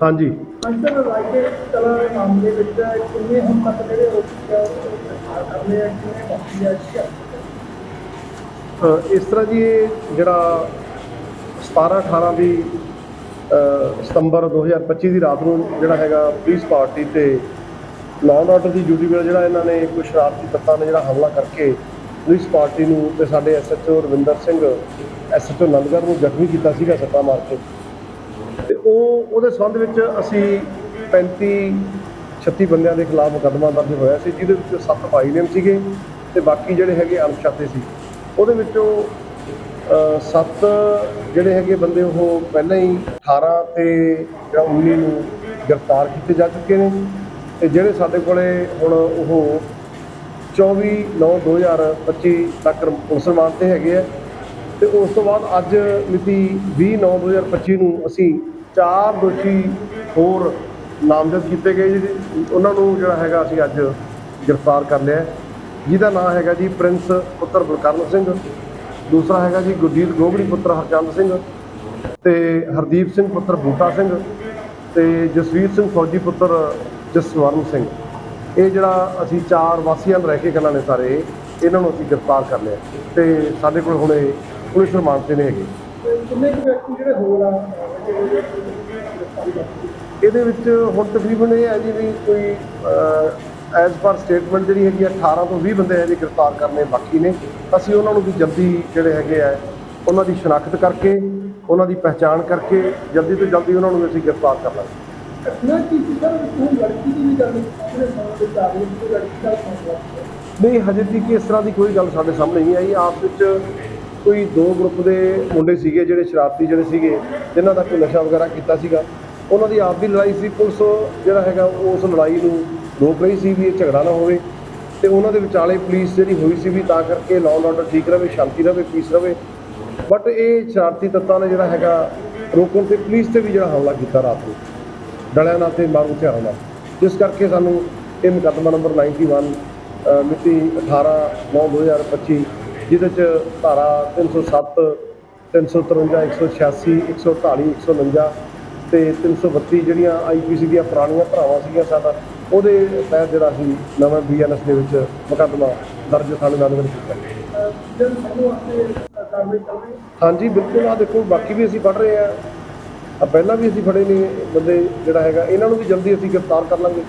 ਹਾਂਜੀ। ਅੰਦਰ ਰਾਈਟੇ ਕਲਾ ਦੇ ਮਾਮਲੇ ਵਿੱਚ ਕਿੰਨੇ ਹੁਣ ਤੱਕ ਜਿਹੜੇ ਉਹ ਕਰਨੇ ਆ ਕਿੰਨੇ ਬਾਕੀ ਆ ਕੀ ਅ, ਇਸ ਤਰ੍ਹਾਂ ਜੀ ਜਿਹੜਾ 17 18 ਦੀ ਸਤੰਬਰ 2025 ਦੀ ਰਾਤ ਨੂੰ ਜਿਹੜਾ ਹੈਗਾ ਪੁਲਿਸ ਪਾਰਟੀ ਤੇ ਲਾਅ ਆਰਡਰ ਦੀ ਡਿਊਟੀ ਵੇਲੇ ਜਿਹੜਾ ਇਹਨਾਂ ਨੇ ਕੁਝ ਸ਼ਰਾਰਤੀ ਤੱਤਾਂ ਨੇ ਜਿਹੜਾ ਹਮਲਾ ਕਰਕੇ ਪੁਲਿਸ ਪਾਰਟੀ ਨੂੰ ਤੇ ਸਾਡੇ ਐਸਐਚਓ ਰਵਿੰਦਰ ਸਿੰਘ ਐਸਐਚਓ ਨੰਦਗੜ੍ਹ ਨੂੰ ਜ਼ਖਮੀ ਕੀਤਾ ਸੀਗਾ ਸੱਟਾਂ ਮਾਰ ਕੇ। ਤੇ ਉਹ, ਉਹਦੇ ਸੰਬੰਧ ਵਿੱਚ ਅਸੀਂ 35 36 ਬੰਦਿਆਂ ਦੇ ਖਿਲਾਫ ਮੁਕੱਦਮਾ ਦਰਜ ਹੋਇਆ ਸੀ, ਜਿਹਦੇ ਵਿੱਚ ਸੱਤ ਭਾਈ ਨੇਮ ਸੀਗੇ ਤੇ ਬਾਕੀ ਜਿਹੜੇ ਹੈਗੇ ਅਣਪਛਾਤੇ ਸੀ। ਉਹਦੇ ਵਿੱਚੋਂ ਸੱਤ ਜਿਹੜੇ ਹੈਗੇ ਬੰਦੇ ਉਹ ਪਹਿਲਾਂ ਹੀ 18 ਤੇ ਜਿਹੜਾ 19 ਨੂੰ ਗ੍ਰਿਫਤਾਰ ਕੀਤੇ ਜਾ ਚੁੱਕੇ ਨੇ ਤੇ ਜਿਹੜੇ ਸਾਡੇ ਕੋਲੇ ਹੁਣ ਉਹ 24 9 2025 ਤੱਕ ਮੁਸਲਮਾਨ ਤੇ ਹੈਗੇ ਆ ਤੇ ਉਸ ਤੋਂ ਬਾਅਦ ਅੱਜ ਮਿਤੀ 20 9 2025 ਨੂੰ ਅਸੀਂ ਚਾਰ ਦੋਸ਼ੀ ਹੋਰ ਨਾਮਜ਼ਦ ਕੀਤੇ ਗਏ ਜੀ। ਉਹਨਾਂ ਨੂੰ ਜਿਹੜਾ ਹੈਗਾ ਅਸੀਂ ਅੱਜ ਗ੍ਰਿਫਤਾਰ ਕਰ ਲਿਆ। ਜਿਹਦਾ ਨਾਮ ਹੈਗਾ ਜੀ ਪ੍ਰਿੰਸ ਪੁੱਤਰ ਬਲਕਰਨ ਸਿੰਘ। ਦੂਸਰਾ ਹੈਗਾ ਜੀ ਗੁਰਜੀਤ ਗੋਗੜੀ ਪੁੱਤਰ ਹਰਚੰਦ ਸਿੰਘ। ਤੇ ਹਰਦੀਪ ਸਿੰਘ ਪੁੱਤਰ ਬੂਟਾ ਸਿੰਘ। ਤੇ ਜਸਵੀਰ ਸਿੰਘ ਫੌਜੀ ਪੁੱਤਰ ਜਸਵਰਨ ਸਿੰਘ। ਇਹ ਜਿਹੜਾ ਅਸੀਂ ਚਾਰ ਵਾਸੀਆਂ ਨੂੰ ਰਹਿ ਕੇ ਗੱਲਾਂ ਨੇ ਸਾਰੇ, ਇਹਨਾਂ ਨੂੰ ਅਸੀਂ ਗ੍ਰਿਫਤਾਰ ਕਰ ਲਿਆ। ਤੇ ਸਾਡੇ ਕੋਲ ਹੁਣੇ ਪੁਲਿਸ ਰਿਮਾਂਡ ਤੇ ਨੇ ਹੈਗੇ। ਕਿੰਨੇ ਕੁ ਵਿਅਕਤੀ ਜਿਹੜੇ ਹੋਰ ਆ? ਇਹਦੇ ਵਿੱਚ ਹੁਣ ਤਕਰੀਬਨ ਇਹ ਹੈ ਜੀ ਵੀ ਕੋਈ ਐਜ਼ ਪਰ ਸਟੇਟਮੈਂਟ ਜਿਹੜੀ ਹੈਗੀ ਆ 18 ਤੋਂ 20 ਬੰਦੇ ਹਜੇ ਗ੍ਰਿਫਤਾਰ ਕਰਨੇ ਬਾਕੀ ਨੇ। ਅਸੀਂ ਉਹਨਾਂ ਨੂੰ ਵੀ ਜਲਦੀ ਜਿਹੜੇ ਹੈਗੇ ਆ ਉਹਨਾਂ ਦੀ ਸ਼ਨਾਖਤ ਕਰਕੇ ਉਹਨਾਂ ਦੀ ਪਹਿਚਾਣ ਕਰਕੇ ਜਲਦੀ ਤੋਂ ਜਲਦੀ ਉਹਨਾਂ ਨੂੰ ਅਸੀਂ ਗ੍ਰਿਫਤਾਰ ਕਰ ਲਾਂਗੇ। ਹੈ ਹੈ ਨਹੀਂ। ਹਜੇ ਤੱਕ ਇਸ ਤਰ੍ਹਾਂ ਦੀ ਕੋਈ ਗੱਲ ਸਾਡੇ ਸਾਹਮਣੇ ਨਹੀਂ ਆਈ। ਆਪਸ ਵਿੱਚ ਕੋਈ ਦੋ ਗਰੁੱਪ ਦੇ ਮੁੰਡੇ ਸੀਗੇ ਜਿਹੜੇ ਸ਼ਰਾਰਤੀ ਜਿਹੜੇ ਸੀਗੇ ਜਿਨ੍ਹਾਂ ਦਾ ਕੋਈ ਨਸ਼ਾ ਵਗੈਰਾ ਕੀਤਾ ਸੀਗਾ। ਉਹਨਾਂ ਦੀ ਆਪ ਦੀ ਲੜਾਈ ਸੀ ਪੁਲਿਸ ਜਿਹੜਾ ਹੈਗਾ ਉਸ ਲੜਾਈ ਨੂੰ ਰੋਕ ਰਹੀ ਸੀ ਵੀ ਇਹ ਝਗੜਾ ਨਾ ਹੋਵੇ ਤੇ ਉਹਨਾਂ ਦੇ ਵਿਚਾਲੇ ਪੁਲਿਸ ਜਿਹੜੀ ਹੋਈ ਸੀ ਵੀ ਤਾਂ ਕਰਕੇ ਲਾਅ ਆਰਡਰ ਠੀਕ ਰਵੇ ਸ਼ਾਂਤੀ ਰਵੇ ਪੀਸ ਰਵੇ। ਬਟ ਇਹ ਸ਼ਰਾਰਤੀ ਤੱਤਾਂ ਨੇ ਜਿਹੜਾ ਹੈਗਾ ਰੋਕਣ ਤੇ ਪੁਲਿਸ ਤੇ ਵੀ ਜਿਹੜਾ ਹਮਲਾ ਕੀਤਾ ਰਾਤ ਨੂੰ। ਡਲਿਆਂ ਨਾਲ ਤੇ ਮਾਰੂ ਹਥਿਆਰਾਂ ਨਾਲ। ਜਿਸ ਕਰਕੇ ਸਾਨੂੰ ਇਹ ਮੁਕੱਦਮਾ ਨੰਬਰ 91 ਅ, ਮਿਤੀ 18 9 2025 ਜਿਹਦੇ ਚ ਧਾਰਾ 307 353 186 148 149 ਤੇ 332 ਜਿਹੜੀਆਂ ਆਈਪੀਸੀ ਦੀਆਂ ਪੁਰਾਣੀਆਂ ਧਾਰਾਵਾਂ ਸੀਗੀਆਂ ਸਾਡਾ, ਉਹਦੇ ਤਹਿਤ ਜਿਹੜਾ ਅਸੀਂ ਨਵਾਂ ਬੀਐਨਐਸ ਦੇ ਵਿੱਚ ਮੁਕੱਦਮਾ ਦਰਜ ਥਾਣੇ ਨਾਮਜ਼ਦ ਕੀਤਾ। ਹਾਂਜੀ, ਬਿਲਕੁਲ ਆ ਦੇਖੋ, ਬਾਕੀ ਵੀ ਅਸੀਂ ਫੜ ਰਹੇ ਆ ਆ ਪਹਿਲਾਂ ਵੀ ਅਸੀਂ ਫੜੇ ਨੇ ਬੰਦੇ ਜਿਹੜਾ ਹੈਗਾ, ਇਹਨਾਂ ਨੂੰ ਵੀ ਜਲਦੀ ਅਸੀਂ ਗ੍ਰਿਫਤਾਰ ਕਰ ਲਾਂਗੇ।